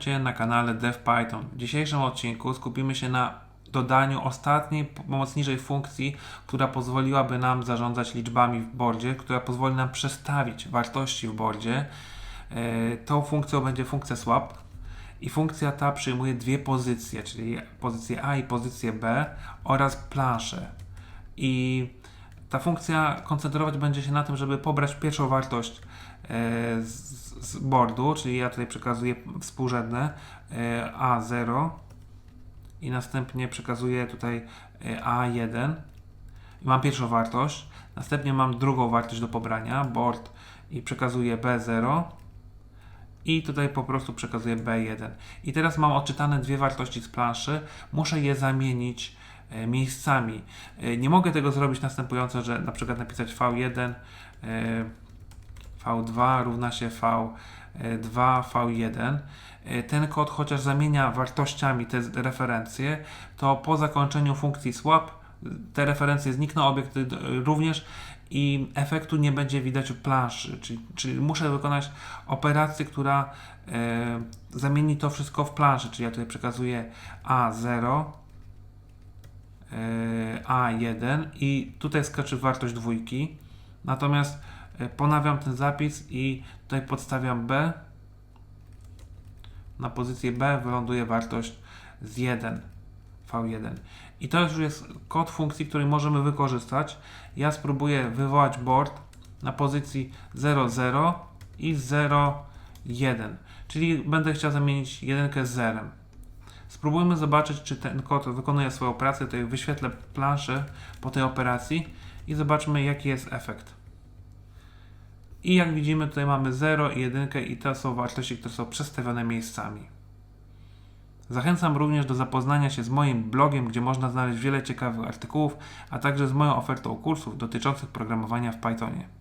Cię na kanale DevPython. W dzisiejszym odcinku skupimy się na dodaniu ostatniej, pomocniczej funkcji, która pozwoliłaby nam zarządzać liczbami w boardzie, która pozwoli nam przestawić wartości w boardzie. E, Tą funkcją będzie funkcja swap i funkcja ta przyjmuje dwie pozycje, czyli pozycję A i pozycję B oraz planszę. I ta funkcja koncentrować będzie się na tym, żeby pobrać pierwszą wartość e, z, boardu, czyli ja tutaj przekazuję współrzędne e, A0 i następnie przekazuję tutaj e, A1 i mam pierwszą wartość, następnie mam drugą wartość do pobrania, board i przekazuję B0 i tutaj po prostu przekazuję B1. I teraz mam odczytane dwie wartości z planszy, muszę je zamienić miejscami. E, Nie mogę tego zrobić następująco, że na przykład napisać V1 e, V2 równa się V2 V1. E, Ten kod chociaż zamienia wartościami te referencje, to po zakończeniu funkcji swap te referencje znikną, obiekty d- również i efektu nie będzie widać w planszy. Czyli, czyli muszę wykonać operację, która e, zamieni to wszystko w planszy. Czyli ja tutaj przekazuję A0, e, A1 i tutaj skoczy wartość dwójki. Natomiast e, ponawiam ten zapis i tutaj podstawiam B. Na pozycję B wyląduje wartość z 1 V1. I to już jest kod funkcji, który możemy wykorzystać. Ja spróbuję wywołać board na pozycji 00 i 01, czyli będę chciał zamienić 1 z 0. Spróbujmy zobaczyć, czy ten kod wykonuje swoją pracę. Tutaj wyświetlę planszę po tej operacji i zobaczmy, jaki jest efekt. I jak widzimy, tutaj mamy 0 i 1 i to są wartości, które są przestawione miejscami. Zachęcam również do zapoznania się z moim blogiem, gdzie można znaleźć wiele ciekawych artykułów, a także z moją ofertą kursów dotyczących programowania w Pythonie.